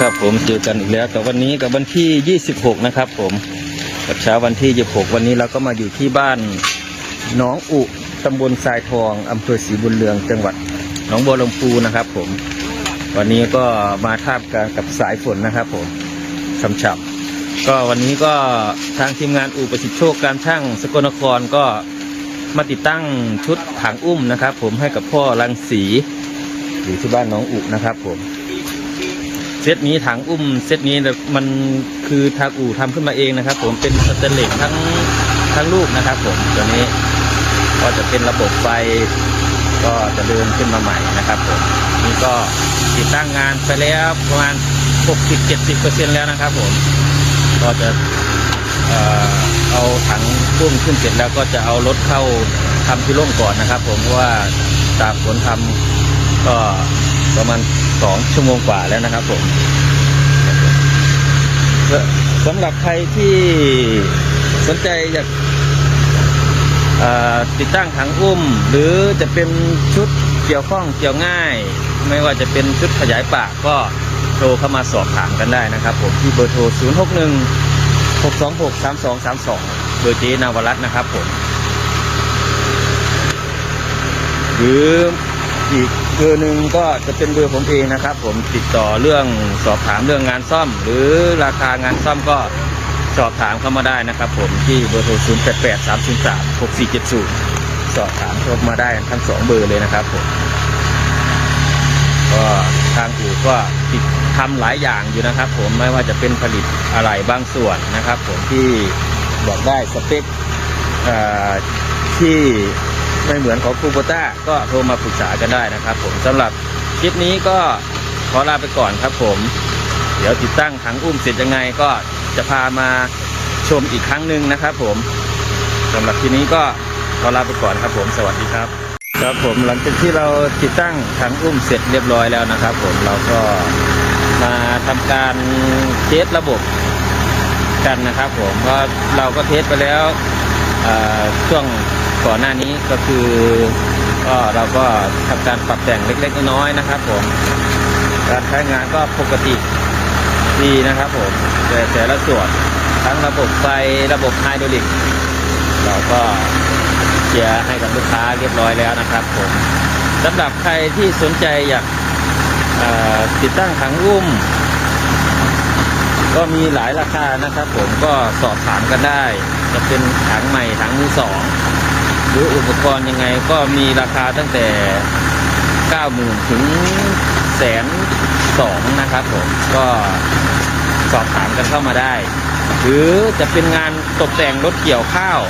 ครับผมเจอกันอีกแล้วกับวันนี้กับวันที่ 26 นะครับผมกับเช้าวันที่ 26 วันนี้เราก็มาอยู่ที่บ้านน้องอุตำบลทรายทองอำเภอศรีบุญเรืองจังหวัดหนองบัวลำพูนะครับ ผม วันนี้ก็มาท่ามกลางกับสายฝนนะครับ ผมช่ำๆก็วันนี้ก็ทางทีมงานอู่ประสิทธิโชคการช่างสกลนครก็มาติดตั้งชุดถังอุ้มนะครับ ผมให้กับพ่อรังสีอยู่ที่บ้านน้องอุนะครับ ผม เซตนี้ถังอุ้มเซตนี้มันคือทางอู่ทำขึ้นมาเองนะครับ ผมเป็นสเตนเลสทั้งทั้งลูกนะครับ ผมตัวนี้ก็จะเป็นระบบไฟก็จะเดินขึ้นมาใหม่นะครับผมนี่ก็ติดตั้งงานไปแล้วประมาณ 60-70%แล้วนะครับผมก็จะเอาถังอุ้มขึ้นเสร็จแล้วก็จะเอารถเข้าทำที่ร่มก่อนนะครับ ผมเพราะว่าตากฝนทำก็ ประมาณสองชั่วโมงกว่าแล้วนะครับผมสำหรับใครที่สนใจอยากติดตั้งถังอุ้ม หรือจะเป็นชุดเกี่ยวข้องเกี่ยวง่าย ไม่ว่าจะเป็นชุดขยายปากก็โทรเข้ามาสอบถามกันได้นะครับผมที่เบอร์โทร 0 6 1 6 2 6 3 2 3 2 เบอร์เจนาวรัตน์นะครับผม หรืออีก เบอร์หนึ่งก็จะเป็นเบอร์ผมเองนะครับ ผมติดต่อเรื่องสอบถามเรื่องงานซ่อม หรือราคางานซ่อมก็สอบถามเข้ามาได้นะครับ ผมที่เบอร์โทร 0 8 8 3 0 3 6 4 7 0 สอบถามเข้ามาได้ทั้งสองเบอร์เลยนะครับผมก็ทางอู่ก็ติดทำหลายอย่างอยู่นะครับ ผมไม่ว่าจะเป็นผลิตอะไรบางส่วนนะครับ ผมที่บอกได้สเปคที่ ไม่เหมือนของคูโบต้าก็โทรมาปรึกษากันได้นะครับ ผมสำหรับคลิปนี้ก็ขอลาไปก่อนครับผม เดี๋ยวติดตั้งถังอุ้มเสร็จยังไงก็จะพามาชมอีกครั้งหนึ่งนะครับ ผมสำหรับทีนี้ก็ขอลาไปก่อนครับ ผมสวัสดีครับ ครับผมหลังจากที่เราติดตั้งถังอุ้มเสร็จเรียบร้อยแล้วนะครับ ผมเราก็มาทำการเทสระบบกันนะครับ ผมก็เราก็เทสไปแล้วช่วง ก่อนหน้านี้ก็คือก็เราก็ทำการปรับแต่งเล็กๆน้อยๆนะครับผมการใช้งานก็ปกติดีนะครับผมแต่แต่ละส่วนทั้งระบบไฟระบบไฮดรอลิก เราก็เคลียร์ให้กับลูกค้าเรียบร้อยแล้วนะครับผมสำหรับใครที่สนใจอยากติดตั้งถังอุ้มก็มีหลายราคานะครับผมก็สอบถามกันได้ จะเป็นถังใหม่ถังมือสอง หรืออุปกรณ์ยังไงก็มีราคาตั้งแต่ 90,000 ถึงแสนสองนะครับผมก็สอบถามกันเข้ามาได้ หรือจะเป็นงานตกแต่งรถเกี่ยวข้าว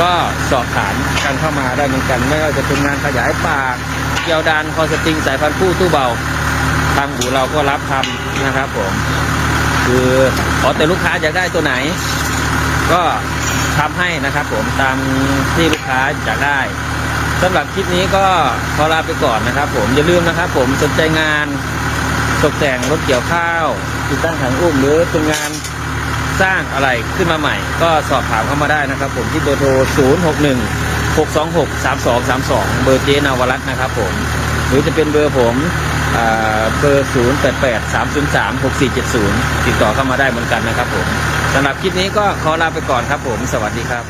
ก็สอบถามกันเข้ามาได้เหมือนกัน ไม่ว่าจะเป็นงานขยายปากเกี่ยวดานคอสตริงสายพันธุ์ผู้ตู้เบาทางหูเราก็รับทำนะครับผมคือขอแต่ลูกค้าอยากได้ตัวไหน ก็ทำให้นะครับผมตามที่ลูกค้าอยากได้สำหรับคลิปนี้ก็ขอลาไปก่อนนะครับ ผมอย่าลืมนะครับ ผมสนใจงานตกแต่งรถเกี่ยวข้าวติดตั้งถังอุ้มหรือเป็นงานสร้างอะไรขึ้นมาใหม่ ก็สอบถามเข้ามาได้นะครับ ผมที่เบอร์โทร 0 6 1 6 2 6 3 2 3 2 เบอร์เจนาวรัตน์นะครับ ผมหรือจะเป็นเบอร์ผมเบอร์ 0 8 8 3 0 3 6 4 7 0 ติดต่อเข้ามาได้เหมือนกันนะครับผม สำหรับคลิปนี้ก็ขอลาไปก่อนครับผม สวัสดีครับ